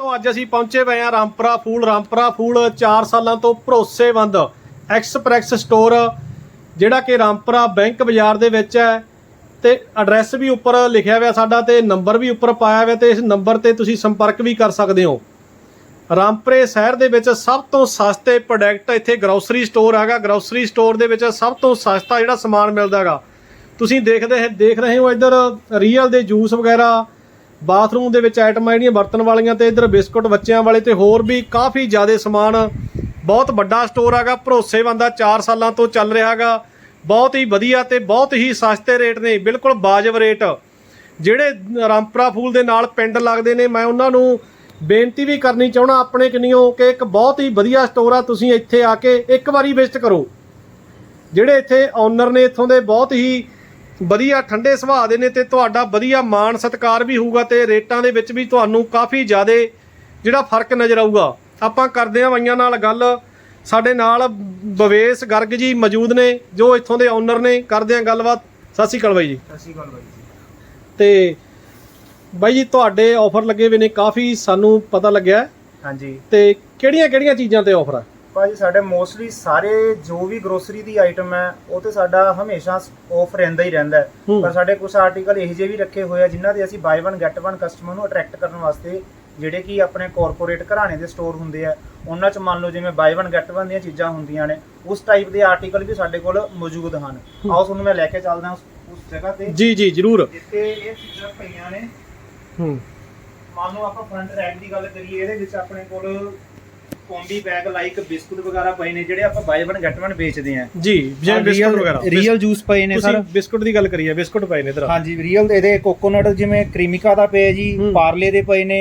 ਤੋਂ ਅੱਜ ਅਸੀਂ ਪਹੁੰਚੇ ਪਏ ਹਾਂ ਰਾਮਪੁਰਾ ਫੂਲ। ਰਾਮਪੁਰਾ ਫੂਲ 4 ਸਾਲਾਂ ਤੋਂ ਭਰੋਸੇਮੰਦ ਐਕਸਪ੍ਰੈਸ ਸਟੋਰ, ਜਿਹੜਾ ਕਿ ਰਾਮਪੁਰਾ ਬੈਂਕ ਬਾਜ਼ਾਰ ਦੇ ਵਿੱਚ ਹੈ। ਤੇ ਐਡਰੈਸ ਵੀ ਉੱਪਰ ਲਿਖਿਆ ਹੋਇਆ ਸਾਡਾ ਤੇ ਨੰਬਰ ਵੀ ਉੱਪਰ ਪਾਇਆ ਹੋਇਆ ਤੇ ਇਸ ਨੰਬਰ ਤੇ ਤੁਸੀਂ ਸੰਪਰਕ ਵੀ ਕਰ ਸਕਦੇ ਹੋ। ਰਾਮਪੁਰੇ ਸ਼ਹਿਰ ਦੇ ਵਿੱਚ ਸਭ ਤੋਂ ਸਸਤੇ ਪ੍ਰੋਡਕਟ ਇੱਥੇ ਗਰੋਸਰੀ ਸਟੋਰ ਹੈਗਾ। ਗਰੋਸਰੀ ਸਟੋਰ ਦੇ ਵਿੱਚ ਸਭ ਤੋਂ ਸਸਤਾ ਜਿਹੜਾ ਸਮਾਨ ਮਿਲਦਾ ਹੈਗਾ। ਤੁਸੀਂ ਦੇਖਦੇ, ਦੇਖ ਰਹੇ ਹੋ ਇੱਧਰ ਰੀਅਲ ਦੇ ਜੂਸ ਵਗੈਰਾ ਬਾਥਰੂਮ ਦੇ ਵਿੱਚ ਆਈਟਮਾਂ ਜਿਹੜੀਆਂ ਵਰਤਣ ਵਾਲੀਆਂ ਤੇ ਇੱਧਰ ਬਿਸਕੁਟ ਬੱਚਿਆਂ ਵਾਲੇ ਤੇ ਹੋਰ ਵੀ ਕਾਫੀ ਜ਼ਿਆਦਾ ਸਮਾਨ ਬਹੁਤ ਵੱਡਾ ਸਟੋਰ ਹੈਗਾ, ਭਰੋਸੇਮੰਦ ਆ 4 ਸਾਲਾਂ ਤੋਂ ਚੱਲ ਰਿਹਾ ਹੈਗਾ। ਬਹੁਤ ਹੀ ਵਧੀਆ ਤੇ ਬਹੁਤ ਹੀ ਸਸਤੇ ਰੇਟ ਨੇ, ਬਿਲਕੁਲ ਵਾਜਬ ਰੇਟ। ਜਿਹੜੇ ਰਾਮਪਰਾ ਫੂਲ ਦੇ ਨਾਲ ਪਿੰਡ ਲੱਗਦੇ ਨੇ, ਮੈਂ ਉਹਨਾਂ ਨੂੰ ਬੇਨਤੀ ਵੀ ਕਰਨੀ ਚਾਹਣਾ ਆਪਣੇ ਕਨੀਓ ਕਿ ਇੱਕ ਬਹੁਤ ਹੀ ਵਧੀਆ ਸਟੋਰ ਆ, ਤੁਸੀਂ ਇੱਥੇ ਆ ਕੇ ਇੱਕ ਵਾਰੀ ਵਿਜ਼ਿਟ ਕਰੋ। ਜਿਹੜੇ ਇੱਥੇ ਓਨਰ ਨੇ ਇੱਥੋਂ ਦੇ ਬਹੁਤ ਹੀ ਵਧੀਆ ਠੰਡੇ ਸੁਭਾਅ ਦੇ ਨੇ ਤੇ ਤੁਹਾਡਾ ਵਧੀਆ ਮਾਣ ਸਤਿਕਾਰ ਵੀ ਹੋਊਗਾ ਤੇ ਰੇਟਾਂ ਦੇ ਵਿੱਚ ਵੀ ਤੁਹਾਨੂੰ ਕਾਫੀ ਜ਼ਿਆਦਾ ਜਿਹੜਾ ਫ਼ਰਕ ਨਜ਼ਰ ਆਊਗਾ। ਆਪਾਂ ਕਰਦੇ ਹਾਂ ਬਾਈਆਂ ਨਾਲ ਗੱਲ। ਸਾਡੇ ਨਾਲ ਬਵੇਸ ਗਰਗ ਜੀ ਮੌਜੂਦ ਨੇ ਜੋ ਇੱਥੋਂ ਦੇ ਓਨਰ ਨੇ। ਕਰਦੇ ਹਾਂ ਗੱਲਬਾਤ। ਸਤਿ ਸ਼੍ਰੀ ਅਕਾਲ ਬਾਈ ਜੀ। ਸਤਿ ਸ਼੍ਰੀ ਅਕਾਲ ਬਾਈ ਜੀ। ਤੇ ਬਾਈ ਜੀ ਤੁਹਾਡੇ ਆਫਰ ਲੱਗੇ ਹੋਏ ਨੇ ਕਾਫੀ ਸਾਨੂੰ ਪਤਾ ਲੱਗਿਆ। ਹਾਂਜੀ। ਤੇ ਕਿਹੜੀਆਂ ਕਿਹੜੀਆਂ ਚੀਜ਼ਾਂ ਤੇ ਆਫਰ ਆ? ਭਾਜੀ ਸਾਡੇ ਮੋਸਟਲੀ ਸਾਰੇ ਜੋ ਵੀ ਗਰੋਸਰੀ ਦੀ ਆਈਟਮ ਹੈ ਉਹ ਤੇ ਸਾਡਾ ਹਮੇਸ਼ਾ ਆਫ ਰਹਿੰਦਾ ਹੀ ਰਹਿੰਦਾ ਹੈ। ਹੂੰ। ਪਰ ਸਾਡੇ ਕੁਝ ਆਰਟੀਕਲ ਇਹੋ ਜਿਹੇ ਵੀ ਰੱਖੇ ਹੋਏ ਆ ਜਿਨ੍ਹਾਂ ਦੇ ਅਸੀਂ ਬਾਈ 1 ਗੈਟ 1 ਕਸਟਮਰ ਨੂੰ ਅਟਰੈਕਟ ਕਰਨ ਵਾਸਤੇ ਜਿਹੜੇ ਕਿ ਆਪਣੇ ਕਾਰਪੋਰੇਟ ਘਰਾਣੇ ਦੇ ਸਟੋਰ ਹੁੰਦੇ ਆ ਉਹਨਾਂ 'ਚ ਮੰਨ ਲਓ ਜਿਵੇਂ ਬਾਈ 1 ਗੈਟ 1 ਦੀਆਂ ਚੀਜ਼ਾਂ ਹੁੰਦੀਆਂ ਨੇ ਉਸ ਟਾਈਪ ਦੇ ਆਰਟੀਕਲ ਵੀ ਸਾਡੇ ਕੋਲ ਮੌਜੂਦ ਹਨ। ਆਓ ਤੁਹਾਨੂੰ ਮੈਂ ਲੈ ਕੇ ਚੱਲਦਾ ਉਸ ਉਸ ਜਗ੍ਹਾ ਤੇ। ਜੀ ਜੀ ਜਰੂਰ। ਜਿੱਥੇ ਇਹ ਚੀਜ਼ਾਂ ਪਈਆਂ ਨੇ। ਹੂੰ। ਮੰਨ ਲਓ ਆਪਾਂ ਫਰੰਟ ਰੈਕ ਦੀ ਗੱਲ ਕਰੀਏ ਇਹਦੇ ਵਿੱਚ ਆਪਣੇ ਕੋਲ ਕੋਂਬੀ ਬੈਗ ਲਾਈਕ ਬਿਸਕੁਟ ਵਗੈਰਾ ਪਏ ਨੇ ਜਿਹੜੇ ਆਪਾਂ ਬਾਈ 1 ਗੈਟ 1 ਵੇਚਦੇ ਆ ਜੀ ਜਿਵੇਂ ਬਿਸਕੁਟ ਵਗੈਰਾ। ਰੀਅਲ ਜੂਸ ਪਏ ਨੇ ਸਰ ਬਿਸਕੁਟ ਦੀ ਗੱਲ ਕਰੀਏ ਬਿਸਕੁਟ ਪਏ ਨੇ ਇਧਰ। ਹਾਂਜੀ ਰੀਅਲ ਇਹਦੇ ਕੋਕੋਨਟ ਜਿਵੇਂ ਕ੍ਰੀਮਿਕਾ ਦਾ ਪਏ ਜੀ। ਪਾਰਲੇ ਦੇ ਪਏ ਨੇ।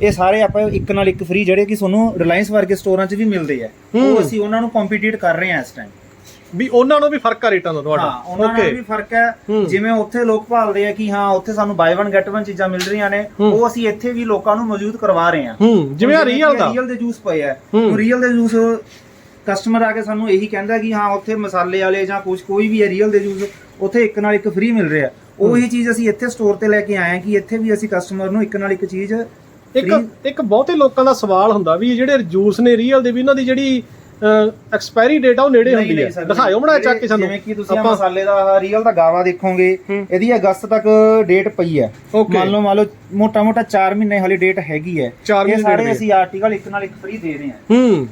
ਇਹ ਸਾਰੇ ਆਪਾਂ ਇੱਕ ਨਾਲ ਇੱਕ ਫ੍ਰੀ ਜਿਹੜੇ ਕਿ ਤੁਹਾਨੂੰ ਰਿਲਾਇੰਸ ਵਰਗੇ ਸਟੋਰਾਂ 'ਚ ਵੀ ਮਿਲਦੇ ਆ। ਉਹ ਅਸੀਂ ਉਹਨਾਂ ਨੂੰ ਕੰਪੀਟੀਟ ਕਰ ਰਹੇ ਆ ਇਸ ਟਾਈਮ ਵੀ ਉਹਨਾਂ ਨੂੰ ਵੀ ਫ਼ਰਕ ਆ ਰੇਟਾਂ ਦਾ ਤੁਹਾਡਾ? ਹਾਂ ਉਹਨਾਂ ਨਾਲ ਵੀ ਫ਼ਰਕ ਹੈ। ਜਿਵੇਂ ਉੱਥੇ ਲੋਕ ਭਾਲਦੇ ਆ ਕਿ ਹਾਂ ਉੱਥੇ ਸਾਨੂੰ ਬਾਈ 1 ਗੈਟ 1 ਚੀਜ਼ਾਂ ਮਿਲ ਰਹੀਆਂ ਨੇ। ਉਹ ਅਸੀਂ ਇੱਥੇ ਵੀ ਲੋਕਾਂ ਨੂੰ ਮੌਜੂਦ ਕਰਵਾ ਰਹੇ ਆ ਹੂੰ ਜਿਵੇਂ ਆ ਰੀਅਲ ਦਾ। ਰੀਅਲ ਦੇ ਜੂਸ ਪਏ ਆ। ਰੀਅਲ ਦੇ ਜੂਸ ਕਸਟਮਰ ਆ ਕੇ ਸਾਨੂੰ ਇਹੀ ਕਹਿੰਦਾ ਕਿ ਹਾਂ ਉੱਥੇ ਮਸਾਲੇ ਵਾਲੇ ਜਾਂ ਕੁਝ ਕੋਈ ਵੀ ਹੈ ਰੀਅਲ ਦੇ ਜੂਸ ਉੱਥੇ ਇੱਕ ਨਾਲ ਇੱਕ ਫ੍ਰੀ ਮਿਲ ਰਿਹਾ। ਉਹੀ ਚੀਜ਼ ਅਸੀਂ ਇੱਥੇ ਸਟੋਰ ਤੇ ਲੈ ਕੇ ਆਏ ਹਾਂ ਕਿ ਇੱਥੇ ਵੀ ਅਸੀਂ ਕਸਟਮਰ ਨੂੰ ਇੱਕ ਨਾਲ ਇੱਕ ਚੀਜ਼ ਇੱਕ ਇੱਕ ਬਹੁਤੇ ਲੋਕਾਂ ਦਾ ਸਵਾਲ ਹੁੰਦਾ ਵੀ ਇਹ ਜਿਹੜੇ ਜੂਸ ਨੇ ਰੀਅਲ ਦੇ ਵੀ ਇਹਨਾਂ ਦੀ ਜਿਹੜੀ ਐਕਸਪਾਇਰੀ ਡੇਟ ਆ ਉਹ ਨੇੜੇ ਹੁੰਦੀ ਹੈ। ਦਿਖਾਇਓ ਮੜਾ ਚੱਕ ਕੇ ਸਾਨੂੰ। ਜਿਵੇਂ ਕਿ ਤੁਸੀਂ ਆਹ ਮਸਾਲੇ ਦਾ ਰੀਅਲ ਦਾ ਗਾਵਾ ਦੇਖੋਗੇ। ਇਹਦੀ ਅਗਸਤ ਤੱਕ ਡੇਟ ਪਈ ਹੈ. ਮੰਨ ਲਓ ਮੰਨ ਲਓ ਮੋਟਾ ਮੋਟਾ 4 ਮਹੀਨੇ ਹਾਲੀ ਡੇਟ ਹੈਗੀ ਹੈ। ਇਹ ਸਾਰੇ ਅਸੀਂ ਆਰਟੀਕਲ ਇੱਕ ਨਾਲ ਇੱਕ ਫ੍ਰੀ ਦੇ ਰਹੇ ਹਾਂ। ਹੂੰ।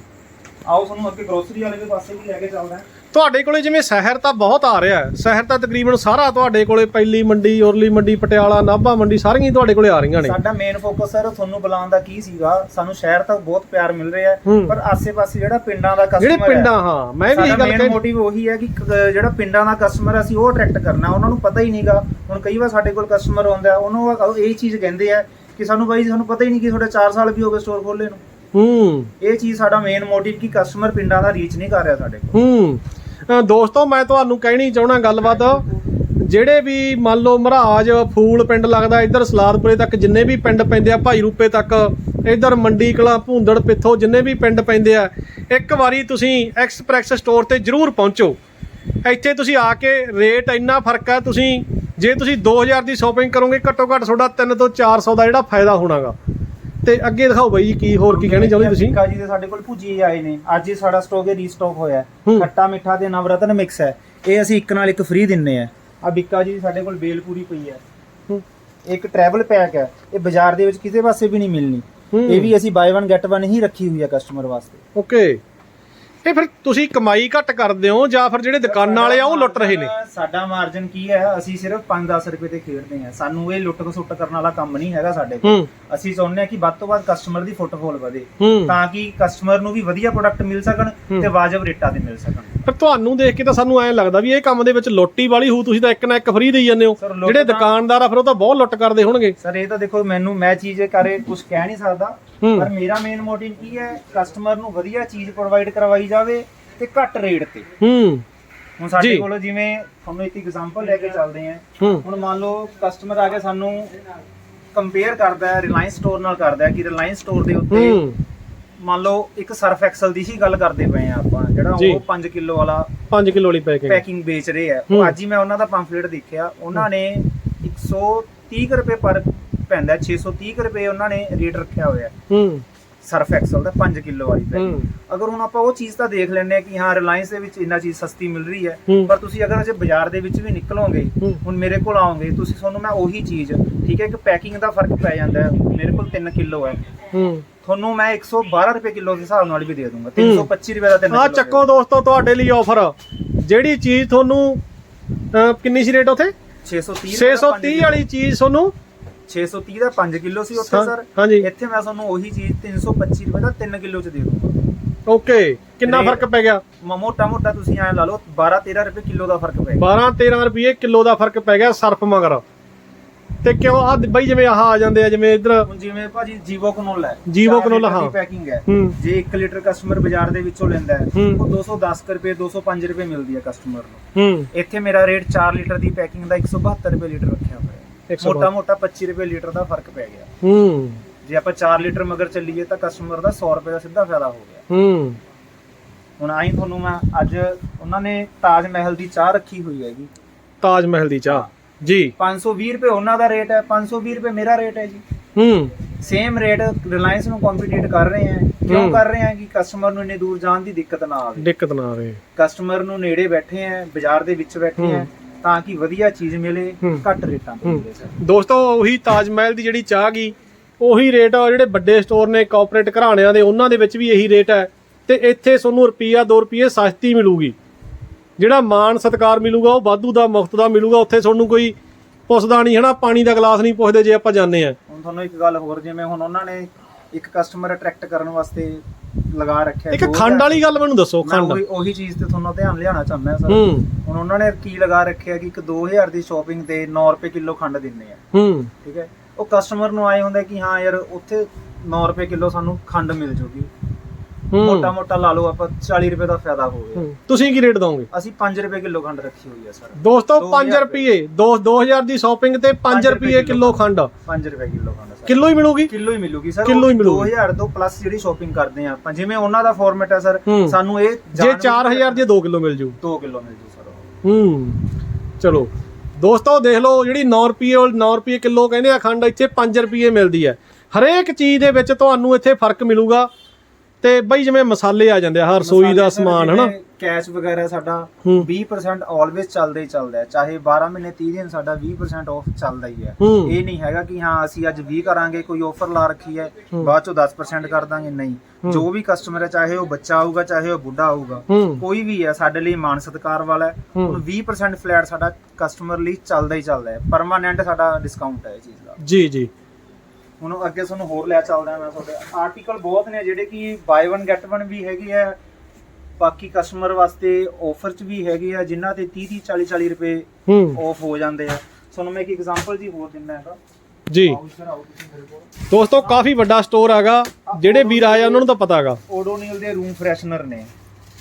ਆਓ ਤੁਹਾਨੂੰ ਅੱਗੇ ਗਰੋਸਰੀ ਵਾਲੇ ਦੇ ਪਾਸੇ ਵੀ ਲੈ ਕੇ ਚੱਲਦਾ ਹਾਂ। ਤੁਹਾਡੇ ਕੋਲੇ ਜਿਵੇਂ ਸ਼ਹਿਰ ਤਾਂ ਬਹੁਤ ਆ ਰਿਹਾ ਹੈ ਸ਼ਹਿਰ ਤਾਂ ਤਕਰੀਬਨ ਸਾਰਾ ਤੁਹਾਡੇ ਕੋਲੇ ਪਹਿਲੀ ਮੰਡੀ ਉਰਲੀ ਮੰਡੀ ਪਟਿਆਲਾ ਨਾਭਾ ਮੰਡੀ ਸਾਰੀਆਂ ਹੀ ਤੁਹਾਡੇ ਕੋਲੇ ਆ ਰਹੀਆਂ ਨੇ। ਸਾਡਾ ਮੇਨ ਫੋਕਸ ਸਰ ਤੁਹਾਨੂੰ ਬੁਲਾਉਣ ਦਾ ਕੀ ਸੀਗਾ? ਸਾਨੂੰ ਸ਼ਹਿਰ ਤੱਕ ਬਹੁਤ ਪਿਆਰ ਮਿਲ ਰਿਹਾ ਹੈ। ਪਰ ਆਸੇ-ਪਾਸੇ ਜਿਹੜਾ ਪਿੰਡਾਂ ਦਾ ਜਿਹੜੇ ਕਸਟਮਰ ਪਿੰਡਾਂ ਹਾਂ ਮੈਂ ਵੀ ਇਹ ਗੱਲ ਮੇਨ ਕਹਿ ਮੋਟਿਵ ਉਹੀ ਹੈ ਕਿ ਜਿਹੜਾ ਪਿੰਡਾਂ ਦਾ ਕਸਟਮਰ ਅਸੀਂ ਉਹ ਅਟਰੈਕਟ ਕਰਨਾ ਉਹਨਾਂ ਨੂੰ ਪਤਾ ਹੀ ਨਹੀਂਗਾ ਹੁਣ ਕਈ ਵਾਰ ਸਾਡੇ ਕੋਲ ਕਸਟਮਰ ਆਉਂਦਾ ਉਹਨੂੰ ਉਹ ਇਹ ਚੀਜ਼ ਕਹਿੰਦੇ ਆ ਕਿ ਸਾਨੂੰ ਬਾਈ ਸਾਨੂੰ ਪਤਾ ਹੀ ਨਹੀਂ ਕਿ ਤੁਹਾਡੇ 4 ਸਾਲ ਵੀ ਹੋ ਗਏ ਸਟੋਰ ਖੋਲੇ ਨੂੰ। ਹੂੰ। ਇਹ ਚੀਜ਼ ਸਾਡਾ ਮੇਨ ਮੋਟਿਵ ਕਿ ਕਸਟਮਰ ਪਿੰਡਾਂ ਦਾ ਰੀਚ ਨਹੀਂ ਕਰ ਰਿਹਾ ਸਾਡੇ ਕੋਲ। ਹੂੰ। ਦੋਸਤੋ, ਮੈਂ ਤੁਹਾਨੂੰ ਕਹਿਣੀ ਚਾਹਣਾ ਗੱਲਬਾਤ, ਜਿਹੜੇ ਵੀ ਮੰਨ ਲਓ ਮਹਾਰਾਜ ਫੂਲ ਪਿੰਡ ਲੱਗਦਾ ਇੱਧਰ ਸਲਾਦਪੁਰੇ ਤੱਕ, ਜਿੰਨੇ ਵੀ ਪਿੰਡ ਪੈਂਦੇ ਆ ਭਾਈ ਰੂਪੇ ਤੱਕ, ਇੱਧਰ ਮੰਡੀ ਕਲਾਂ ਭੂੰਦੜ ਪਿੱਥੋ, ਜਿੰਨੇ ਵੀ ਪਿੰਡ ਪੈਂਦੇ ਆ, ਇੱਕ ਵਾਰੀ ਤੁਸੀਂ ਐਕਸਪ੍ਰੈਸ ਸਟੋਰ ਤੇ ਜਰੂਰ ਪਹੁੰਚੋ। ਇੱਥੇ ਤੁਸੀਂ ਆ ਕੇ ਰੇਟ ਇੰਨਾ ਫ਼ਰਕ ਹੈ ਤੁਸੀਂ, ਜੇ ਤੁਸੀਂ 2000 ਦੀ ਸ਼ਾਪਿੰਗ ਕਰੋਗੇ, ਘੱਟੋ ਘੱਟ ਤੁਹਾਡਾ 3 ਤੋਂ 400 ਦਾ ਜਿਹੜਾ ਫਾਇਦਾ ਹੋਣਾਗਾ। ਤੇ ਅੱਗੇ ਦਿਖਾਓ ਬਾਈ ਕੀ ਹੋਰ ਕੀ ਕਹਿਣੀ ਚਾਹੁੰਦੇ ਤੁਸੀਂ? ਬਿੱਕਾ ਜੀ ਦੇ ਸਾਡੇ ਕੋਲ ਭੁਜੀ ਆਏ ਨੇ। ਅੱਜ ਹੀ ਸਾਡਾ ਸਟਾਕ ਇਹ ਰੀਸਟਾਕ ਹੋਇਆ ਹੈ। ਹੂੰ। ਖੱਟਾ ਮਿੱਠਾ ਤੇ ਨਵਰਤਨ ਮਿਕਸ ਹੈ। ਇਹ ਅਸੀਂ ਇੱਕ ਨਾਲ ਇੱਕ ਫ੍ਰੀ ਦਿੰਨੇ ਆ। ਆ ਬਿੱਕਾ ਜੀ ਸਾਡੇ ਕੋਲ ਬੇਲ ਪੂਰੀ ਪਈ ਹੈ। ਹੂੰ। ਇੱਕ ਟਰੈਵਲ ਪੈਕ ਹੈ। ਇਹ ਬਾਜ਼ਾਰ ਦੇ ਵਿੱਚ ਕਿਸੇ ਪਾਸੇ ਵੀ ਨਹੀਂ ਮਿਲਣੀ। ਹੂੰ। ਇਹ ਵੀ ਅਸੀਂ ਬਾਈ 1 ਗੈਟ 1 ਹੀ ਰੱਖੀ ਹੋਈ ਹੈ ਕਸਟਮਰ ਵਾਸਤੇ। ਓਕੇ ਇਹ ਫਿਰ ਤੁਸੀਂ ਕਮਾਈ ਘੱਟ ਕਰਦੇ ਹੋ ਜਾਂ ਫਿਰ ਜਿਹੜੇ ਦੁਕਾਨਾਂ ਵਾਲੇ ਆ ਉਹ ਲੁੱਟ ਰਹੇ ਨੇ? ਸਾਡਾ ਮਾਰਜਨ ਕੀ ਹੈ? ਅਸੀਂ ਸਿਰਫ 5-10 ਰੁਪਏ ਤੇ ਖੇਡਦੇ ਹਾਂ। ਸਾਨੂੰ ਇਹ ਲੁੱਟ ਖਸੁੱਟ ਕਰਨ ਵਾਲਾ ਕੰਮ ਨਹੀਂ ਹੈਗਾ ਸਾਡੇ ਕੋਲ। ਅਸੀਂ ਚਾਹੁੰਦੇ ਹਾਂ ਕਿ ਵੱਧ ਤੋਂ ਵੱਧ ਕਸਟਮਰ ਦੀ ਫੁੱਟਫਾਲ ਵਧੇ। ਤਾਂ ਕਿ ਕਸਟਮਰ ਨੂੰ ਵੀ ਵਧੀਆ ਪ੍ਰੋਡਕਟ ਮਿਲ ਸਕਣ ਤੇ ਵਾਜਬ ਰੇਟਾਂ ਤੇ ਮਿਲ ਸਕਣ। ਪਰ ਤੁਹਾਨੂੰ ਦੇਖ ਕੇ ਤਾਂ ਸਾਨੂੰ ਐਂ ਲੱਗਦਾ ਵੀ ਇਹ ਕੰਮ ਦੇ ਵਿੱਚ ਲੋਟੀ ਵਾਲੀ ਹੂ ਤੁਸੀਂ ਤਾਂ ਇੱਕ ਨਾ ਇੱਕ ਫਰੀ ਦੇਈ ਜਾਂਦੇ ਹੋ। ਜਿਹੜੇ ਤਾਂ- ਦੁਕਾਨਦਾਰ ਆ ਫਿਰ ਉਹ ਤਾਂ ਬਹੁਤ ਲੁੱਟ ਕਰਦੇ ਹੋਣਗੇ। ਸਰ ਇਹ ਤਾਂ ਦੇਖੋ ਮੈਨੂੰ ਮੈਂ ਚੀਜ਼ ਕਰੇ ਕੁਝ ਕਹਿ ਨਹੀਂ ਸਕਦਾ। ਪਰ ਮੇਰਾ ਮੇਨ ਮੋਟਿਵ ਕੀ ਹੈ? ਕਸਟਮਰ ਨੂੰ ਵਧੀਆ ਚੀਜ਼ ਪ੍ਰੋਵਾਈਡ ਕਰਵਾਈ ਜਾਵੇ ਤੇ ਘੱਟ ਰੇਟ ਤੇ। ਹੂੰ। ਹੁਣ ਸਾਡੇ। ਕੋਲ ਜਿਵੇਂ ਤੁਹਾਨੂੰ ਇੱਕ ਐਗਜ਼ਾਮਪਲ ਲੈ ਕੇ ਚੱਲਦੇ ਹਾਂ। ਹੂੰ। ਹੁਣ ਮੰਨ ਲਓ ਕਸਟਮਰ ਆ ਕੇ ਸਾਨੂੰ ਕੰਪੇਅਰ ਕਰਦਾ ਹੈ ਰਿਲਾਇੰਸ ਸਟੋਰ ਨਾਲ ਕਰਦਾ ਹੈ ਕਿ ਰਿਲਾਇੰਸ ਸਟੋਰ ਦੇ ਉੱਤੇ ਹੂੰ। ਮੰਨ ਲਓ ਇੱਕ ਸਰਫ ਐਕਸਲ ਦੀ ਹੀ ਗੱਲ ਕਰਦੇ ਪਏ ਆ ਆਪਾਂ ਜਿਹੜਾ। ਉਹ 5 ਕਿਲੋ ਵਾਲਾ 5 ਕਿਲੋ ਵਾਲੀ ਪੈਕਿੰਗ ਪੈਕਿੰਗ ਵੇਚ ਰਹੇ ਆ। ਉਹ ਅੱਜ ਹੀ ਮੈਂ ਉਹਨਾਂ ਦਾ ਪੰਫਲੇਟ ਦੇਖਿਆ। ਉਹਨਾਂ ਨੇ 130 ਕੁ ਰੁਪਏ ਪਰ ਪੈਂਦਾ ਹੈ, 630 ਕੁ ਰੁਪਏ ਉਹਨਾਂ ਨੇ ਰੇਟ ਰੱਖਿਆ ਹੋਇਆ। ਹੈ। ਸਰਫ ਐਕਸਲ ਦਾ 5 ਕਿਲੋ ਵਾਲੀ ਪੈਕਿੰਗ ਅਗਰ ਹੁਣ ਆਪਾਂ ਉਹ ਚੀਜ਼ ਤਾਂ ਦੇਖ ਲੈਂਦੇ ਆ ਕਿ ਹਾਂ ਰਿਲਾਇੰਸ ਦੇ ਵਿੱਚ ਇੰਨਾ ਚੀਜ਼ ਸਸਤੀ ਮਿਲ ਰਹੀ ਹੈ। ਪਰ ਤੁਸੀਂ ਅਗਰ ਅਜੇ ਬਾਜ਼ਾਰ ਦੇ ਵਿੱਚ ਵੀ ਨਿਕਲੋਗੇ। ਹੁਣ ਮੇਰੇ ਕੋਲ ਆਓਗੇ ਤੁਸੀਂ ਤੁਹਾਨੂੰ ਮੈਂ ਉਹੀ ਚੀਜ਼ ਠੀਕ ਹੈ ਕਿ ਪੈਕਿੰਗ ਦਾ ਫ਼ਰਕ ਪੈ ਜਾਂਦਾ ਹੈ ਮੇਰੇ ਕੋਲ 3 ਕਿਲੋ ਹੈ। ਹੂੰ। ਤੁਹਾਨੂੰ ਮੈਂ 112 ਰੁਪਏ ਕਿਲੋ ਦੇ ਹਿਸਾਬ ਨਾਲ ਵੀ ਦੇ ਦੂੰਗਾ 325 ਰੁਪਏ ਦਾ 3 ਆ ਚੱਕੋ ਦੋਸਤੋ ਤੁਹਾਡੇ ਲਈ ਆਫਰ ਜਿਹੜੀ ਚੀਜ਼ ਤੁਹਾਨੂੰ ਕਿੰਨੀ ਸੀ ਰੇਟ ਉਥੇ? 630 630 ਵਾਲੀ ਚੀਜ਼ ਤੁਹਾਨੂੰ 630 ਦਾ 5 ਕਿਲੋ ਸੀ ਉੱਥੇ ਹਾਂ, ਸਰ। ਹਾਂਜੀ। ਇੱਥੇ ਮੈਂ ਤੁਹਾਨੂੰ ਉਹੀ ਚੀਜ਼ 325 ਰੁਪਏ ਦਾ 3 ਕਿਲੋ ਚ ਦੇ ਦੂੰਗਾ ਓਕੇ ਕਿੰਨਾ ਫ਼ਰਕ ਪੈ ਗਿਆ? ਮੋਟਾ ਮੋਟਾ ਤੁਸੀਂ ਐਂ ਲਾ ਲਓ 12 13 ਰੁਪਏ ਕਿਲੋ ਦਾ ਫ਼ਰਕ ਪੈ ਗਿਆ। 12 13 ਰੁਪਏ ਕਿਲੋ ਦਾ ਫ਼ਰਕ ਪੈ ਗਿਆ ਸਰਫ ਮਗਰ। ਤੇ ਕਿਉਂ ਆ ਬਈ ਜਿਵੇਂ ਆਹ ਆ ਜਾਂਦੇ ਆ ਜਿਵੇਂ ਇਧਰ ਹੁਣ ਜਿਵੇਂ ਭਾਜੀ ਜੀਵੋ ਕਨੋਲ ਹੈ। ਜੀਵੋ ਚਾਰ ਕਨੋਲ, ਲੀਟਰ ਦੀ ਹਾਂ। ਪੈਕਿੰਗ ਹੈ। ਹੂੰ। ਜੇ 1 ਲੀਟਰ ਕਸਟਮਰ ਬਾਜ਼ਾਰ ਦੇ ਵਿੱਚੋਂ ਲੈਂਦਾ ਹੈ ਹੂੰ। ਉਹ 210 ਕੁ ਰੁਪਏ 205 ਰੁਪਏ ਮਿਲਦੀ ਹੈ ਕਸਟਮਰ ਨੂੰ। ਹੂੰ। ਇੱਥੇ ਮੇਰਾ ਰੇਟ 4 ਲੀਟਰ ਦੀ ਪੈਕਿੰਗ ਦਾ 172 ਰੁਪਏ ਲੀਟਰ ਰੱਖਿਆ ਹੋਇਆ। ਹੈ 172 ਮੋਟਾ ਮੋਟਾ 25 ਰੁਪਏ ਲੀਟਰ ਦਾ ਫ਼ਰਕ ਪੈ ਗਿਆ। ਹੂੰ। ਜੇ ਆਪਾਂ 4 ਲੀਟਰ ਮਗਰ ਚੱਲੀਏ ਤਾਂ ਕਸਟਮਰ ਦਾ 100 ਰੁਪਏ ਦਾ ਸਿੱਧਾ ਫਾਇਦਾ ਹੋ ਗਿਆ। ਹੂੰ। ਹੁਣ ਆਈ ਤੁਹਾਨੂੰ ਮੈਂ ਅੱਜ ਉਹਨਾਂ ਨੇ ਤਾਜ ਮਹਿਲ ਦੀ ਚਾਹ ਰੱਖੀ ਹੋਈ ਹੈਗੀ। ਤਾਜ ਮਹਿਲ ਦੀ ਚਾਹ। ਜੀ। 520 ਰੁਪਏ ਉਹਨਾਂ ਦਾ ਰੇਟ ਹੈ 520 ਰੁਪਏ ਮੇਰਾ ਰੇਟ ਹੈ ਜੀ। ਹੂੰ। ਸੇਮ ਰੇਟ ਰਿਲਾਇੰਸ ਨੂੰ ਕੰਪੀਟੀਟ ਕਰ ਰਹੇ ਹੈ। ਕਿਉਂ। ਕਰ ਰਹੇ ਹੈ ਕਿ ਕਸਟਮਰ ਨੂੰ ਇੰਨੀ ਦੂਰ ਜਾਣ ਦੀ ਦਿੱਕਤ ਨਾ ਆਵੇ। ਦਿੱਕਤ ਨਾ ਆਵੇ। ਕਸਟਮਰ ਨੂੰ ਨੇੜੇ ਬੈਠੇ ਹੈ ਬਾਜ਼ਾਰ ਦੇ ਵਿੱਚ ਬੈਠੇ ਹੂੰ। ਤਾਂ ਕਿ ਵਧੀਆ ਚੀਜ਼ ਮਿਲੇ। ਘੱਟ ਰੇਟਾਂ ਤੇ। ਮਿਲੇ ਸਰ। ਦੋਸਤੋ ਉਹੀ ਤਾਜ ਮਹਿਲ ਦੀ ਜਿਹੜੀ ਚਾਹ ਗਈ ਉਹੀ ਰੇਟ ਆ ਜਿਹੜੇ ਵੱਡੇ ਸਟੋਰ ਨੇ ਕਾਰਪੋਰੇਟ ਘਰਾਣਿਆਂ ਦੇ ਉਹਨਾਂ ਦੇ ਵਿੱਚ ਵੀ ਇਹੀ ਰੇਟ ਹੈ। ਤੇ ਇੱਥੇ ਤੁਹਾਨੂੰ ਰੁਪਈਆ 2 ਰੁਪਏ ਸਸਤੀ ਮਿਲੂਗੀ। ਜਿਹੜਾ ਮਾਣ ਸਤਕਾਰ ਮਿਲੂਗਾ ਉਹ ਵਾਧੂ ਦਾ ਮੁਫਤ ਦਾ ਮਿਲੂਗਾ। ਉੱਥੇ ਤੁਹਾਨੂੰ ਕੋਈ ਪੁੱਛਦਾ ਨਹੀਂ ਹਨਾ? ਪਾਣੀ ਦਾ ਗਲਾਸ ਨਹੀਂ ਪੁੱਛਦੇ ਜੇ ਆਪਾਂ ਜਾਂਦੇ ਆ। ਹੁਣ ਤੁਹਾਨੂੰ ਇੱਕ ਗੱਲ ਹੋਰ ਜਿਵੇਂ ਹੁਣ ਉਹਨਾਂ ਨੇ ਇੱਕ ਕਸਟਮਰ ਅਟਰੈਕਟ ਕਰਨ ਵਾਸਤੇ ਲਗਾ ਰੱਖਿਆ ਇੱਕ ਖੰਡ ਵਾਲੀ ਗੱਲ ਮੈਨੂੰ ਦੱਸੋ ਖੰਡ। ਉਹੀ ਉਹੀ ਚੀਜ਼ ਤੇ ਤੁਹਾਨੂੰ ਧਿਆਨ ਲਿਆਉਣਾ ਚਾਹੁੰਦਾ ਸਰ। ਹੂੰ। ਹੁਣ ਉਹਨਾਂ ਨੇ ਕੀ ਲਗਾ ਰੱਖਿਆ ਕਿ ਇੱਕ 2000 ਦੀ ਸ਼ਾਪਿੰਗ ਤੇ 9 ਰੁਪਏ ਕਿਲੋ ਖੰਡ ਦਿੰਦੇ ਆ। ਹੂੰ। ਠੀਕ ਹੈ? ਉਹ ਕਸਟਮਰ ਨੂੰ ਆਏ ਹੁੰਦਾ ਕਿ ਹਾਂ ਯਾਰ ਉੱਥੇ 9 ਰੁਪਏ ਕਿਲੋ ਸਾਨੂੰ ਖੰਡ ਮਿਲ ਜੂਗੀ। ਮੋਟਾ ਹੂੰ। ਮੋਟਾ ਲਾ ਲਓ ਆਪਾਂ 40 ਰੁਪਏ ਦਾ ਫਾਇਦਾ ਹੂੰ। ਤੁਸੀਂ ਕੀ ਰੇਟ ਦੋਗੇ? ਅਸੀਂ 5 ਰੁਪਏ ਕਿਲੋ ਖੰਡ ਰੱਖੀ ਹੋਈ ਹੈ ਸਰ। ਦੋਸਤੋ ਦੋ 5 ਹਜ਼ਾਰ ਰੁਪਏ। ਦੋ 2000 ਦੀ ਸ਼ਾਪਿੰਗ ਤੇ 5 ਪੰਜ ਰੁਪਏ ਕਿਲੋ ਖੰਡ। 5 ਰੁਪਏ ਕਿਲੋ ਖੰਡ ਸਰ। ਕਿਲੋ ਹੀ ਮਿਲੂਗੀ? ਕਿਲੋ ਹੀ ਮਿਲੂਗੀ ਸਰ। ਕਿੱਲੋ ਹੀ ਮਿਲੂਗੀ। 2000 ਤੋਂ ਪਲੱਸ ਜਿਹੜੀ ਸ਼ਾਪਿੰਗ ਕਰਦੇ ਆ ਆਪਾਂ। ਜਿਵੇਂ ਉਹਨਾਂ ਦਾ ਫਾਰਮੈਟ ਹੈ ਸਰ ਹੂੰ। ਸਾਨੂੰ ਇਹ ਜੇ 4000 ਦੀ 2 ਕਿਲੋ ਮਿਲ ਜੂ। 2 ਕਿਲੋ ਮਿਲ ਜੂ ਸਰ ਉਹ। ਹੂੰ। ਚਲੋ। ਦੋਸਤੋ ਦੇਖ ਲਓ ਜਿਹੜੀ 9 ਰੁਪਏ 9 ਰੁਪਏ ਕਿਲੋ ਕਹਿੰਦੇ ਆ ਖੰਡ ਇੱਥੇ 5 ਰੁਪਏ ਮਿਲਦੀ ਹੈ। ਹਰੇਕ ਚੀਜ਼ ਦੇ ਵਿੱਚ ਤੁਹਾਨੂੰ ਇੱਥੇ ਫ਼ਰਕ ਮਿਲੂਗਾ। ਤੇ ਬਈ ਜਿਵੇਂ ਮਸਾਲੇ ਆ ਜਾਂਦੇ ਆ ਹਰ ਰਸੋਈ ਦਾ ਸਮਾਨ ਹਨਾ ਕੈਸ਼ ਵਗੈਰਾ ਸਾਡਾ ਹੂੰ। 20% ਆਲਵੇਸ ਚੱਲਦਾ ਹੀ ਚੱਲਦਾ ਹੈ ਚਾਹੇ 12 ਮਹੀਨੇ 30 ਦਿਨ ਸਾਡਾ 20% ਆਫ ਚੱਲਦਾ ਹੀ ਹੈ। ਇਹ ਨਹੀਂ ਹੈਗਾ ਕਿ ਹਾਂ ਅਸੀਂ ਅੱਜ 20 ਕਰਾਂਗੇ ਕੋਈ ਆਫਰ ਲਾ ਰੱਖੀ ਹੈ। ਬਾਅਦ ਚੋਂ 10% ਕਰ ਦਾਂਗੇ ਨਹੀਂ ਜੋ ਵੀ ਕਸਟਮਰ ਹੈ ਚਾਹੇ ਉਹ ਬੱਚਾ ਆਊਗਾ ਚਾਹੇ ਉਹ ਬੁੱਢਾ ਆਊਗਾ ਕੋਈ ਵੀ ਹੈ ਸਾਡੇ ਲਈ ਮਾਨ ਸਤਿਕਾਰ ਵਾਲਾ ਹੈ ਹੂੰ। ਹੁਣ 20% ਫਲੈਟ ਸਾਡਾ ਕਸਟਮਰ ਲਈ ਚੱਲਦਾ ਹੀ ਚੱਲਦਾ ਹੈ ਪਰਮਾਨੈਂਟ ਸਾਡਾ ਡਿਸਕਾਊਂਟ ਹੈ ਇਹ ਚੀਜ਼ ਦਾ ਜੀ ਜੀ ਹੁਣ ਅੱਗੇ ਤੁਹਾਨੂੰ ਹੋਰ ਲੈ ਚੱਲਦਾ ਮੈਂ ਤੁਹਾਡੇ। ਆਰਟੀਕਲ ਬਹੁਤ ਨੇ ਜਿਹੜੇ ਕਿ ਬਾਈ 1 ਗੈਟ 1 ਵੀ ਹੈਗੇ ਆ। ਬਾਕੀ ਕਸਟਮਰ ਵਾਸਤੇ ਆਫਰ ਚ ਵੀ ਹੈਗੇ ਆ ਜਿਨ੍ਹਾਂ ਤੇ 30 30 40 40 ਰੁਪਏ ਆਫ ਹੋ ਜਾਂਦੇ ਆ। ਤੁਹਾਨੂੰ ਮੈਂ ਇੱਕ ਐਗਜ਼ਾਮਪਲ ਜੀ ਹੋਰ ਦਿੰਦਾ ਹੈਗਾ। ਜੀ। ਦੋਸਤੋ ਕਾਫੀ ਵੱਡਾ ਸਟੋਰ ਹੈਗਾ। ਜਿਹੜੇ ਵੀਰ ਆਏ ਆ ਉਹਨਾਂ ਨੂੰ ਤਾਂ ਪਤਾ ਹੈਗਾ। ਓਡੋਨਿਲ ਦੇ ਰੂਮ ਫਰੈਸ਼ਨਰ ਨੇ।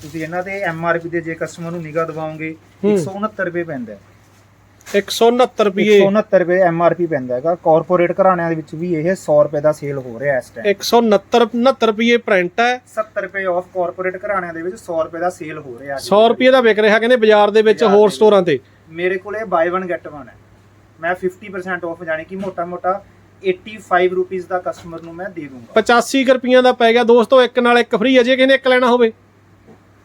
ਤੁਸੀਂ ਇਹਨਾਂ ਤੇ ਐਮ ਆਰ ਪੀ ਦੇ ਜੇ ਕਸਟਮਰ ਨੂੰ ਨਿਗਾਹ ਦਿਵਾਓਗੇ ਹੂੰ। 169 ਰੁਪਏ ਪੈਂਦਾ ਹੈ। 169 ਰੁਪਏ। 169 ਰੁਪਏ ਐਮ ਆਰ ਪੀ ਪੈਂਦਾ ਹੈਗਾ। ਕਾਰਪੋਰੇਟ ਘਰਾਣਿਆਂ ਦੇ ਵਿੱਚ ਵੀ ਇਹ 100 ਰੁਪਏ ਦਾ ਸੇਲ ਹੋ ਰਿਹਾ ਇਸ ਟਾਈਮ 169 69 ਰੁਪਏ ਪ੍ਰਿੰਟ ਹੈ। 70 ਰੁਪਏ ਆਫ ਕਾਰਪੋਰੇਟ ਘਰਾਣਿਆਂ ਦੇ ਵਿੱਚ 100 ਰੁਪਏ ਦਾ ਸੇਲ ਹੋ ਰਿਹਾ ਅੱਜ। 100 ਰੁਪਏ ਦਾ ਵਿਕ ਰਿਹਾ ਕਹਿੰਦੇ ਬਾਜ਼ਾਰ ਦੇ ਵਿੱਚ ਹੋਰ ਸਟੋਰਾਂ ਤੇ। ਮੇਰੇ ਕੋਲੇ ਬਾਈ 1 ਗੈਟ 1 ਹੈ। ਮੈਂ 50% ਆਫ ਜਾਣੀ ਕਿ ਮੋਟਾ ਮੋਟਾ 85 ਰੁਪੀਸ ਦਾ ਕਸਟਮਰ ਨੂੰ ਮੈਂ ਦੇ ਦੂੰਗਾ। 85 ਕੁ ਰੁਪਈਆਂ ਦਾ ਪੈ ਗਿਆ। ਦੋਸਤੋ ਇੱਕ ਨਾਲ ਇੱਕ ਫ੍ਰੀ ਅਜੇ ਕਿਸੇ ਨੇ ਇੱਕ ਲੈਣਾ ਹੋਵੇ।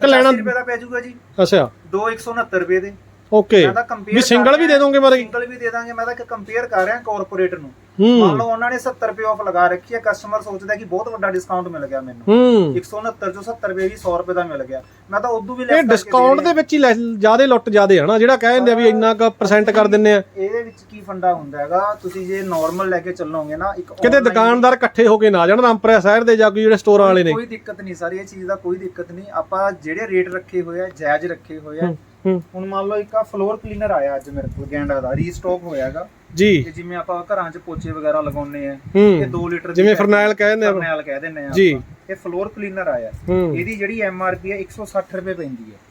ਕਿ ਲੈਣਾ 85 ਰੁਪਏ ਦਾ ਪੈ ਜਾਊਗਾ ਜੀ। ਅੱਛਾ। ਦੋ 169 ਰੁਪਏ ਦੇ। ਓਕੇ ਮੈਂ ਤਾਂ compare ਵੀ ਸਿੰਗਲ ਕਰ ਵੀ ਦੇ ਰਿਹਾ, ਦੋਗੇ ਮਤਲਬ ਸਿੰਗਲ ਵੀ ਦੇ ਦਾਂਗੇ ਮੈਂ ਤਾਂ ਇੱਕ ਕੰਪੇਅਰ ਕਰ ਰਿਹਾ ਕਾਰਪੋਰੇਟ ਨੂੰ। ਮੰਨ ਹੂੰ ਲਓ ਉਹਨਾਂ ਨੇ 70 ਰੁਪਏ ਆਫ ਲਗਾ ਰੱਖੀ ਹੈ ਕਸਟਮਰ ਸੋਚਦਾ ਕਿ ਬਹੁਤ ਵੱਡਾ ਡਿਸਕਾਊਂਟ ਮਿਲ ਗਿਆ ਮੈਨੂੰ। ਹੂੰ। 169 ਚੋਂ 70 ਰੁਪਏ ਵੀ 100 ਰੁਪਏ ਦਾ ਮਿਲ ਗਿਆ। ਮੈਂ ਤਾਂ ਉਦੋਂ ਵੀ ਇਹ ਡਿਸਕਾਊਂਟ ਦੇ ਵਿੱਚ ਹੀ ਜਿਆਦੇ ਲੁੱਟ ਜਿਆਦੇ ਹਨਾ ਜਿਹੜਾ ਕਹਿ ਦਿੰਦੇ ਆ ਵੀ ਇੰਨਾ ਕੁ ਪਰਸੈਂਟ ਕਰ ਦਿੰਨੇ ਆ। ਇਹਦੇ ਵਿੱਚ ਕੀ ਫੰਡਾ ਹੁੰਦਾ ਹੈਗਾ? ਤੁਸੀਂ ਜੇ ਨਾਰਮਲ ਲੈ ਕੇ ਚੱਲੋਗੇ ਨਾ ਇੱਕ ਕਿਤੇ online- ਦੁਕਾਨਦਾਰ ਇਕੱਠੇ ਹੋ ਕੇ ਨਾ ਜਾਣ ਰਾਮਪੁਰਾ ਸ਼ਹਿਰ ਦੇ ਜਾਂ ਕੋਈ ਜਿਹੜੇ ਸਟੋਰਾਂ ਵਾਲੇ ਨੇ। ਕੋਈ ਦਿੱਕਤ ਨਹੀਂ ਸਰ ਇਹ ਚੀਜ਼ ਦਾ ਕੋਈ ਦਿੱਕਤ ਨਹੀਂ। ਆਪਾਂ ਜਿਹੜੇ ਰੇਟ ਰੱਖੇ ਹੋਏ ਆ ਜਾਇਜ਼ ਰੱਖੇ ਹੋਏ ਆ ਹੂੰ। ਹੁਣ ਮੰਨ ਲਓ ਇੱਕ ਆ ਫਲੋਰ ਕਲੀਨਰ ਆਇਆ ਅੱਜ ਮੇਰੇ ਕੋਲ ਗੈਂਡਾ ਦਾ ਰੀਸਟਾਕ ਹੋਇਆਗਾ ਜੀ। ਕਿ ਜਿਵੇਂ ਆਪਾਂ ਘਰਾਂ 'ਚ ਪੋਚੇ ਵਗੈਰਾ ਲਗਾਉਨੇ ਆ ਇਹ ਹੂੰ 2 ਲੀਟਰ ਜਿਵੇਂ ਫਰਨੈਲ ਕਹਿ ਦਿੰਦੇ ਆ। ਫਰਨੈਲ ਕਹਿ ਦਿੰਦੇ ਆ ਜੀ। ਇਹ ਫਲੋਰ ਕਲੀਨਰ ਆਇਆ। ਇਹਦੀ ਜਿਹੜੀ ਐਮ ਆਰ ਪੀ ਹੈ 160 ਰੁਪਏ ਪੈਂਦੀ ਹੈ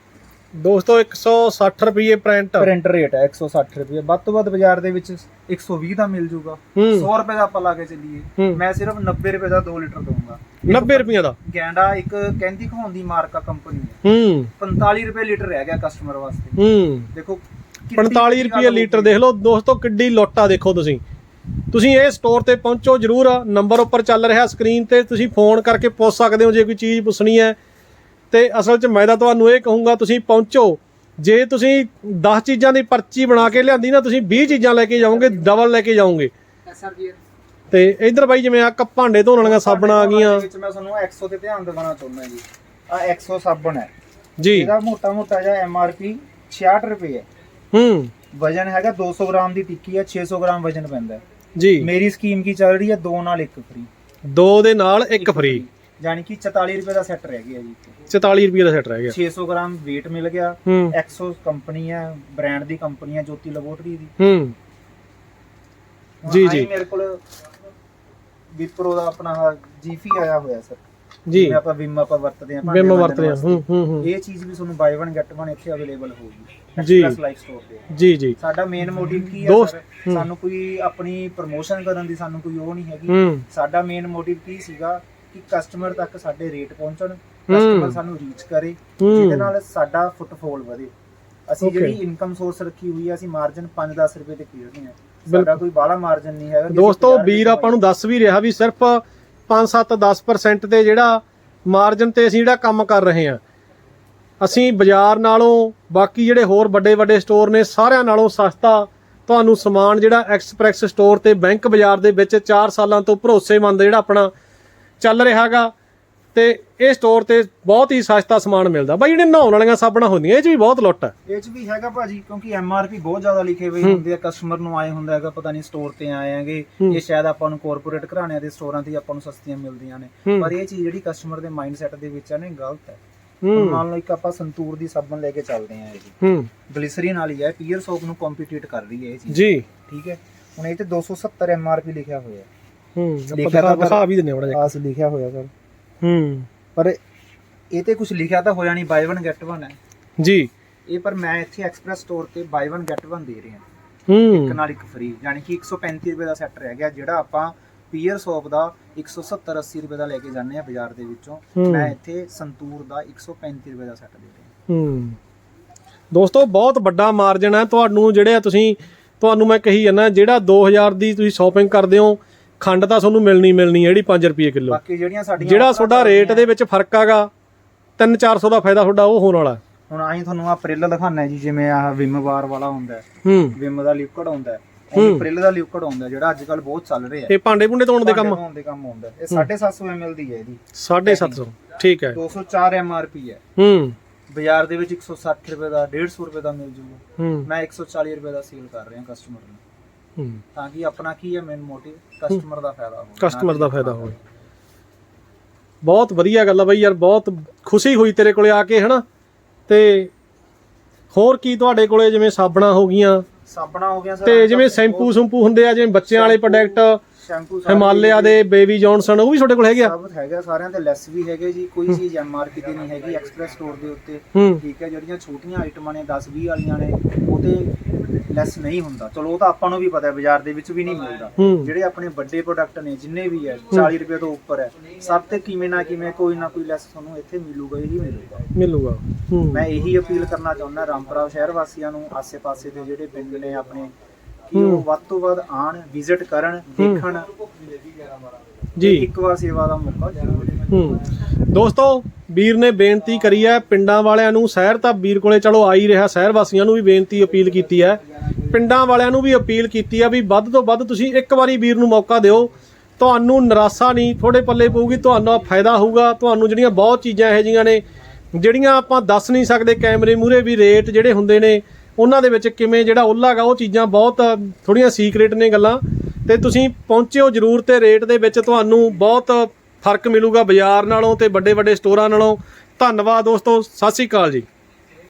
ਦੋਸਤੋ 160 ਰੁਪਏ ਪ੍ਰਿੰਟ ਪ੍ਰਿੰਟ ਰੇਟ ਹੈ 160 ਰੁਪਏ। ਵੱਧ ਤੋਂ ਵੱਧ ਬਾਜ਼ਾਰ ਦੇ ਵਿੱਚ 120 ਦਾ ਮਿਲ ਜੂਗਾ। ਹੂੰ। 100 ਰੁਪਏ ਦਾ ਆਪਾਂ ਲਾ ਕੇ ਚੱਲੀਏ। ਮੈਂ ਸਿਰਫ 90 ਰੁਪਏ ਦਾ 2 ਲੀਟਰ ਦਊਂਗਾ। 90 ਰੁਪਏ ਦਾ। ਗੈਂਡਾ ਇੱਕ ਕਹਿੰਦੀ ਖਵਾਉਣ ਦੀ ਮਾਰਕਾ ਕੰਪਨੀ ਹੈ। ਹੂੰ। 45 ਰੁਪਏ ਲੀਟਰ ਰਹਿ ਗਿਆ ਕਸਟਮਰ ਵਾਸਤੇ। ਹੂੰ। ਦੇਖੋ ਕਿੰਨੀ 45 ਵੱਡੀ ਰੁਪਏ ਲੀਟਰ। ਦੇਖ ਲਓ ਦੋਸਤੋ ਕਿੱਡੀ ਲੁੱਟ ਆ ਦੇਖੋ ਤੁਸੀਂ। ਤੁਸੀਂ ਇਹ ਸਟੋਰ ਤੇ ਪਹੁੰਚੋ ਜਰੂਰ ਨੰਬਰ ਉੱਪਰ ਚੱਲ ਰਿਹਾ ਸਕਰੀਨ ਤੇ ਤੁਸੀਂ ਫੋਨ ਕਰਕੇ ਪੁੱਛ ਸਕਦੇ ਹੋ ਜੇ ਕੋਈ ਚੀਜ਼ ਪੁੱਛਣੀ ਹੈ। ਤੇ ਅਸਲ 'ਚ ਮੈਂ ਤਾਂ ਤੁਹਾਨੂੰ ਇਹ ਕਹੂੰਗਾ ਤੁਸੀਂ ਪਹੁੰਚੋ। ਜੇ ਤੁਸੀਂ 10 ਚੀਜ਼ਾਂ ਦੀ ਪਰਚੀ ਬਣਾ ਕੇ ਲਿਆਂਦੀ ਨਾ ਤੁਸੀਂ 20 ਚੀਜ਼ਾਂ ਲੈ ਕੇ ਜਾਓਗੇ ਡਬਲ ਲੈ ਕੇ ਜਾਓਗੇ। ਤੇ ਇਧਰ ਬਾਈ ਜਿਵੇਂ ਆ ਕੱਪ ਭਾਂਡੇ ਧੋਣ ਵਾਲੀਆਂ ਸਾਬਣਾਂ ਆ ਗਈਆਂ। ਵਿੱਚ ਮੈਂ ਤੁਹਾਨੂੰ ਐਕਸੋ ਤੇ ਧਿਆਨ ਦਿਵਾਉਣਾ ਚਾਹੁੰਦਾ ਜੀ। ਆ ਐਕਸੋ ਸਾਬਣ ਹੈ। ਜੀ। ਇਹਦਾ ਮੋਟਾ ਮੋਟਾ ਜਿਹਾ ਐਮਆਰਪੀ 66 ਰੁਪਏ ਹੈ। ਹੂੰ। ਵਜਨ ਹੈਗਾ 200 ਗ੍ਰਾਮ ਦੀ ਟਿੱਕੀ ਹੈ 600 ਗ੍ਰਾਮ ਵਜਨ ਪੈਂਦਾ ਜੀ। ਮੇਰੀ ਸਕੀਮ ਕੀ ਚੱਲ ਰਹੀ ਹੈ? ਦੋ ਨਾਲ ਇੱਕ ਫ੍ਰੀ ਦੋ ਦੇ ਨਾਲ ਇੱਕ ਫ੍ਰੀ ਯਾਨੀ ਕਿ 44 ਰੁਪਏ ਦਾ ਸੈੱਟ ਰਹਿ ਗਿਆ ਜੀ। 44 ਰੁਪਏ ਦਾ ਸੈੱਟ ਰਹਿ ਗਿਆ। 600 ਗ੍ਰਾਮ weight ਮਿਲ ਗਿਆ। ਹੂੰ। ਐਕਸੋ ਕੰਪਨੀ ਹੈ ਬ੍ਰਾਂਡ ਦੀ ਕੰਪਨੀ ਹੈ ਜੋਤੀ ਲੈਬੋਰਟਰੀ ਦੀ। ਹੂੰ। ਜੀ, ਜੀ। ਮੇਰੇ ਕੋਲ ਵਿਪਰੋ ਦਾ ਆਪਣਾ ਜੀਫੀ ਆਇਆ ਹੋਇਆ ਸਰ ਜੀ। ਜਿਵੇਂ ਆਪਾਂ ਵਿਮ ਆਪਾਂ ਵਰਤਦੇ ਭਾਂਡੇ ਬਿਮ ਮਾਂਜਣ ਵਰਤ ਰਿਹਾ ਵਾਸਤੇ। ਹੂੰ ਹੂੰ ਹੂੰ। ਇਹ ਚੀਜ਼ ਵੀ ਤੁਹਾਨੂੰ ਬਾਈ 1 ਗੈਟ 1 ਇੱਥੇ ਅਵੇਲੇਬਲ ਹੋਊਗੀ। ਜੀ। ਐਕਸਪ੍ਰੈਸ ਲਾਈਫ ਸਟੋਰ ਤੇ। ਜੀ ਜੀ। ਸਾਡਾ ਮੇਨ ਮੋਟਿਵ ਕੀ ਹੈ ਦੋਸਤ, ਸਰ ਹੂੰ। ਸਾਨੂੰ ਕੋਈ ਆਪਣੀ ਪ੍ਰਮੋਸ਼ਨ ਕਰਨ ਦੀ ਸਾਨੂੰ ਕੋਈ ਉਹ ਨਹੀਂ ਹੈਗੀ। ਹੂੰ। ਸਾਡਾ ਮੇਨ ਮੋਟਿਵ ਕੀ ਸੀਗਾ ਕਿ ਕਸਟਮਰ ਤੱਕ ਸਾਡੇ ਰੇਟ ਪਹੁੰਚਣ। ਕਸਟਮਰ ਸਾਨੂੰ ਰੀਚ ਕਰੇ। ਹੂੰ। ਜਿਹਦੇ ਨਾਲ ਸਾਡਾ ਫੁੱਟਫਾਲ ਵਧੇ। ਅਸੀਂ Okay. ਜਿਹੜੀ ਇਨਕਮ ਸੋਰਸ ਰੱਖੀ ਹੋਈ ਹੈ ਅਸੀਂ ਮਾਰਜਨ 5-10 ਰੁਪਏ ਤੇ ਖਰੀਦਦੇ ਹਾਂ। ਸਾਡਾ ਕੋਈ ਬਾਹਲਾ ਮਾਰਜਨ ਨਹੀਂ ਹੈਗਾ। ਕਿ ਅਸੀਂ ਦੋਸਤੋ 50 ਰੁਪਏ ਵੀਰ ਆਪਾਂ ਨੂੰ ਦੱਸ ਵੀ ਰਿਹਾ ਵੀ ਸਿਰਫ 5-7-10% ਤੇ ਜਿਹੜਾ ਮਾਰਜਨ ਤੇ ਅਸੀਂ ਜਿਹੜਾ ਕੰਮ ਕਰ ਰਹੇ ਹਾਂ। ਅਸੀਂ ਬਾਜ਼ਾਰ ਨਾਲੋਂ ਬਾਕੀ ਜਿਹੜੇ ਹੋਰ ਵੱਡੇ ਵੱਡੇ ਸਟੋਰ ਨੇ ਸਾਰਿਆਂ ਨਾਲੋਂ ਸਸਤਾ ਤੁਹਾਨੂੰ ਸਮਾਨ ਜਿਹੜਾ ਐਕਸਪ੍ਰੈਸ ਸਟੋਰ ਤੇ ਬੈਂਕ ਬਾਜ਼ਾਰ ਦੇ ਵਿੱਚ 4 ਸਾਲਾਂ ਤੋਂ ਭਰੋਸੇਮੰਦ ਜਿਹੜਾ ਆਪਣਾ ਚੱਲ ਰਿਹਾਗਾ ਤੇ ਇਹ ਸਟੋਰ ਤੇ ਬਹੁਤ ਹੀ ਸਸਤਾ ਸਮਾਨ ਮਿਲਦਾ। ਬਾਈ ਜਿਹੜੇ ਨਹਾਉਣ ਵਾਲੀਆਂ ਸਾਬਣਾਂ ਹੁੰਦੀਆਂ ਇਹ 'ਚ ਵੀ ਬਹੁਤ ਲੁੱਟ ਹੈ। ਇਹ ਚ ਵੀ ਹੈਗਾ ਭਾਜੀ ਕਿਉਂਕਿ ਐਮਆਰਪੀ ਬਹੁਤ ਜ਼ਿਆਦਾ ਲਿਖੇ ਹੋਏ ਹੁੰਦੇ ਆ ਕਸਟਮਰ ਨੂੰ ਆਏ ਹੁੰਦਾ ਹੈਗਾ ਪਤਾ ਨਹੀਂ ਸਟੋਰ ਤੇ ਆਏ ਆਂਗੇ ਇਹ ਸ਼ਾਇਦ ਆਪਾਂ ਨੂੰ ਕਾਰਪੋਰੇਟ ਘਰਾਣਿਆਂ ਦੇ ਸਟੋਰਾਂ ਤੇ ਆਪਾਂ ਨੂੰ ਸਸਤੀਆਂ ਮਿਲਦੀਆਂ ਨੇ। ਪਰ ਇਹ ਚੀਜ਼ ਜਿਹੜੀ ਕਸਟਮਰ ਦੇ ਮਾਈਂਡਸੈਟ ਦੇ ਵਿੱਚ ਆ ਨੇ ਗਲਤ ਹੈ। ਹੁਣ ਮੰਨ ਲਓ ਇੱਕ ਆਪਾਂ ਸੰਤੂਰ ਦੀ ਸਾਬਣ ਲੈ ਕੇ ਚੱਲਦੇ ਆਂ ਇਹ ਹੂੰ। ਗਲਿਸਰੀਨ ਵਾਲੀ ਹੈ ਪੀਅਰ ਸੋਪ ਨੂੰ ਕੰਪੀਟੀਟ ਕਰ ਰਹੀ ਹੈ ਇਹ ਚੀਜ਼। ਜੀ। ਠੀਕ ਹੈ। ਹੁਣ ਇਹ ਤੇ 270 ਐਮਆਰਪੀ ਲਿਖਿਆ ਹੋਇਆ। ਹੈ ਹੂੰ ਲਿਖਿਆ ਆਪਾਂ ਤਾਂ ਦਿਖਾ ਵੀ ਦਿੰਨੇ ਬੜਾ ਜਿਹਾ। ਆਸ ਲਿਖਿਆ ਹੋਇਆ ਸਰ। ਹੂੰ। ਪਰ ਇਹ ਤੇ ਕੁਝ ਲਿਖਿਆ ਤਾਂ ਹੋਇਆ ਨਹੀਂ ਬਾਈ 1 ਗੈਟ 1 ਹੈ। ਜੀ। ਇਹ ਪਰ ਮੈਂ ਇੱਥੇ ਐਕਸਪ੍ਰੈਸ ਸਟੋਰ ਤੇ ਬਾਈ 1 ਗੈਟ 1 ਦੇ ਰਿਹਾ। ਹੂੰ। ਇੱਕ ਨਾਲ ਇੱਕ ਫ੍ਰੀ ਯਾਨੀ ਕਿ 135 ਰੁਪਏ ਦਾ ਸੈੱਟ ਰਹਿ ਗਿਆ ਜਿਹੜਾ ਆਪਾਂ ਪੀਅਰ ਸੋਪ ਦਾ 170 80 ਰੁਪਏ ਦਾ ਲੈ ਕੇ ਜਾਂਦੇ ਆ ਬਾਜ਼ਾਰ ਦੇ ਵਿੱਚੋਂ। ਮੈਂ ਇੱਥੇ ਸੰਤੂਰ ਦਾ 135 ਰੁਪਏ ਦਾ ਸੈੱਟ ਦੇ ਰਿਹਾ। ਹੂੰ। ਦੋਸਤੋ ਬਹੁਤ ਵੱਡਾ ਮਾਰਜਨ ਹੈ। ਤੁਹਾਨੂੰ ਜਿਹੜੇ ਤੁਸੀਂ ਤੁਹਾਨੂੰ ਮੈਂ ਕਹੀ ਜਾਂਦਾ ਜਿਹੜਾ 2000 ਦੀ ਤੁਸੀਂ ਸ਼ਾਪਿੰਗ ਕਰਦੇ ਹੋ ਖੰਡ ਤਾਂ ਤੁਹਾਨੂੰ ਮਿਲਣੀ ਮਿਲਣੀ ਹੈ ਜਿਹੜੀ 5 ਰੁਪਏ ਕਿਲੋ। ਬਾਕੀ ਜਿਹੜੀਆਂ ਸਾਡੀਆਂ ਜਿਹੜਾ ਤੁਹਾਡਾ ਰੇਟ ਦੇ ਵਿੱਚ ਫ਼ਰਕ ਆਗਾ 3-400 ਦਾ ਫਾਇਦਾ ਤੁਹਾਡਾ ਉਹ ਹੋਣ ਵਾਲਾ ਹੁਣ ਆਹੀ ਤੁਹਾਨੂੰ ਆ ਪ੍ਰਿਲ ਦਿਖਾਣਾ ਜੀ ਜਿਵੇਂ ਆਹ ਵਿਮ ਬਾਰ ਵਾਲਾ ਹੁੰਦਾ ਹੈ। ਹੂੰ। ਵਿਮ ਦਾ ਲਿਕਵਿਡ ਹੁੰਦਾ ਹੈ। ਇਹ ਪ੍ਰਿਲ ਦਾ ਲਿਕਵਿਡ ਹੁੰਦਾ ਜਿਹੜਾ ਅੱਜ ਕੱਲ ਬਹੁਤ ਚੱਲ ਰਿਹਾ ਹੈ। ਇਹ ਭਾਂਡੇ ਭੁੰਡੇ ਧੋਣ ਦੇ ਕੰਮ? ਧੋਣ ਦੇ ਕੰਮ ਹੁੰਦਾ। ਇਹ 750 ml ਦੀ ਹੈ ਇਹਦੀ 750 ਠੀਕ ਹੈ। 204 mrp ਹੈ। ਹੂੰ। ਬਾਜ਼ਾਰ ਦੇ ਵਿੱਚ 160 ਰੁਪਏ ਦਾ 150 ਰੁਪਏ ਦਾ ਮਿਲ ਜੂਗਾ। ਮੈਂ 140 ਰੁਪਏ ਦਾ ਸੇਲ ਕਰ ਰਿਹਾ ਕਸਟਮਰ ਨੂੰ। ਹੂੰ ਤਾਂ ਕਿ ਆਪਣਾ ਕੀ ਹੈ ਮੇਨ ਮੋਟਿਵ ਕਸਟਮਰ ਦਾ ਫਾਇਦਾ ਹੋਵੇ। ਕਸਟਮਰ ਦਾ ਫਾਇਦਾ ਹੋਵੇ। ਬਹੁਤ ਵਧੀਆ ਗੱਲ ਆ ਬਈ ਯਾਰ ਬਹੁਤ ਖੁਸ਼ੀ ਹੋਈ ਤੇਰੇ ਕੋਲੇ ਆ ਕੇ ਹਨਾ? ਤੇ ਹੋਰ ਕੀ ਤੁਹਾਡੇ ਕੋਲੇ ਜਿਵੇਂ ਸਾਬਣਾਂ ਹੋ ਗਈਆਂ? ਸਾਬਣਾ ਹੋ ਗਿਆ ਸਰ ਤੇ ਜਿਵੇਂ ਸ਼ੈਂਪੂ ਸ਼ੈਂਪੂ ਹੁੰਦੇ ਆ ਜਿਵੇਂ ਬੱਚਿਆਂ ਵਾਲੇ ਪ੍ਰੋਡਕਟ ਸ਼ੈਂਪੂ ਸਾਰੇ ਹਿਮਾਲਿਆ ਦੇ ਬੇਬੀ ਜੌਨਸਨ ਉਹ ਵੀ ਤੁਹਾਡੇ ਕੋਲ ਹੈਗੇ ਆ? ਸਭ ਹੈਗਾ ਸਾਰਿਆਂ ਤੇ ਲੈਸ ਵੀ ਹੈਗੇ ਜੀ ਕੋਈ ਚੀਜ਼ ਐਮਆਰਪੀ ਤੇ ਨਹੀਂ ਹੈਗੀ ਐਕਸਪ੍ਰੈਸ ਸਟੋਰ ਦੇ ਉੱਤੇ। ਹੂੰ। ਠੀਕ ਹੈ ਜਿਹੜੀਆਂ ਛੋਟੀਆਂ ਆਈਟਮਾਂ ਨੇ 10 20 ਵਾਲੀਆਂ ਨੇ ਉਹ ਤੇ ਲੈਸ ਨਹੀਂ ਹੁੰਦਾ। ਚਲੋ ਉਹ ਤਾਂ ਆਪਾਂ ਨੂੰ ਵੀ ਪਤਾ ਹੈ ਬਾਜ਼ਾਰ ਦੇ ਵਿੱਚ ਵੀ ਨਹੀਂ ਮਿਲਦਾ। ਹੂੰ। ਜਿਹੜੇ ਆਪਣੇ ਵੱਡੇ ਪ੍ਰੋਡਕਟ ਨੇ ਜਿੰਨੇ ਵੀ ਹੈ 40 ਰੁਪਏ ਤੋਂ ਉੱਪਰ ਹੈ ਸਭ ਤੇ ਕਿਵੇਂ ਨਾ ਕਿਵੇਂ ਕੋਈ ਨਾ ਕੋਈ ਲੈਸ ਤੁਹਾਨੂੰ ਇੱਥੇ ਮਿਲੂਗਾ ਹੀ ਮਿਲੂਗਾ। ਮਿਲੂਗਾ ਹੂੰ। ਮੈਂ ਇਹੀ ਅਪੀਲ ਕਰਨਾ ਚਾਹੁੰਦਾ ਰਾਮਪੁਰਾ ਸ਼ਹਿਰ ਵਾਸੀਆਂ ਨੂੰ ਆਸੇ-ਪਾਸੇ ਦੇ ਜਿਹੜੇ ਪਿੰਡ ਨੇ ਆਪਣੇ ਕਿ ਉਹ ਵੱਧ ਤੋਂ ਵੱਧ ਆਣ ਵਿਜ਼ਿਟ ਕਰਨ ਦੇਖਣ। ਜੀ। ਇੱਕ ਵਾਰ ਸੇਵਾ ਦਾ ਮੌਕਾ ਜ਼ਰੂਰ ਹੂੰ। ਦੋਸਤੋ ਵੀਰ ਨੇ ਬੇਨਤੀ ਕਰੀ ਹੈ ਪਿੰਡਾਂ ਵਾਲਿਆਂ ਨੂੰ ਸ਼ਹਿਰ ਤਾਂ ਵੀਰ ਕੋਲੇ ਚਲੋ ਆ ਹੀ ਰਿਹਾ ਸ਼ਹਿਰ ਵਾਸੀਆਂ ਨੂੰ ਵੀ ਬੇਨਤੀ ਅਪੀਲ ਕੀਤੀ ਹੈ। ਪਿੰਡਾਂ ਵਾਲਿਆਂ ਨੂੰ ਵੀ ਅਪੀਲ ਕੀਤੀ ਹੈ ਵੀ ਵੱਧ ਤੋਂ ਵੱਧ ਤੁਸੀਂ ਇੱਕ ਵਾਰੀ ਵੀਰ ਨੂੰ ਮੌਕਾ ਦਿਓ। ਤੁਹਾਨੂੰ ਨਿਰਾਸ਼ਾ ਨਹੀਂ ਥੋੜੇ ਪੱਲੇ ਪਊਗੀ ਤੁਹਾਨੂੰ ਫਾਇਦਾ ਹੋਊਗਾ। ਤੁਹਾਨੂੰ ਜਿਹੜੀਆਂ ਬਹੁਤ ਚੀਜ਼ਾਂ ਇਹੋ ਜਿਹੀਆਂ ਨੇ ਜਿਹੜੀਆਂ ਆਪਾਂ ਦੱਸ ਨਹੀਂ ਸਕਦੇ ਕੈਮਰੇ ਮੂਰੇ ਵੀ ਰੇਟ ਜਿਹੜੇ ਹੁੰਦੇ ਨੇ ਉਹਨਾਂ ਦੇ ਵਿੱਚ ਕਿਵੇਂ ਜਿਹੜਾ ਉੱਲਾ ਗਾ, ਉਹ ਚੀਜ਼ਾਂ ਬਹੁਤ ਥੋੜੀਆਂ ਸੀਕ੍ਰੀਟ ਨੇ ਗੱਲਾਂ। ਤੇ ਤੁਸੀਂ ਪਹੁੰਚਿਓ ਜਰੂਰ ਤੇ ਰੇਟ ਦੇ ਵਿੱਚ ਤੁਹਾਨੂੰ ਬਹੁਤ ਫ਼ਰਕ ਮਿਲੂਗਾ ਬਾਜ਼ਾਰ ਨਾਲੋਂ ਤੇ ਵੱਡੇ ਵੱਡੇ ਸਟੋਰਾਂ ਨਾਲੋਂ। ਧੰਨਵਾਦ ਦੋਸਤੋ, ਸਤਿ ਸ਼੍ਰੀ ਅਕਾਲ ਜੀ।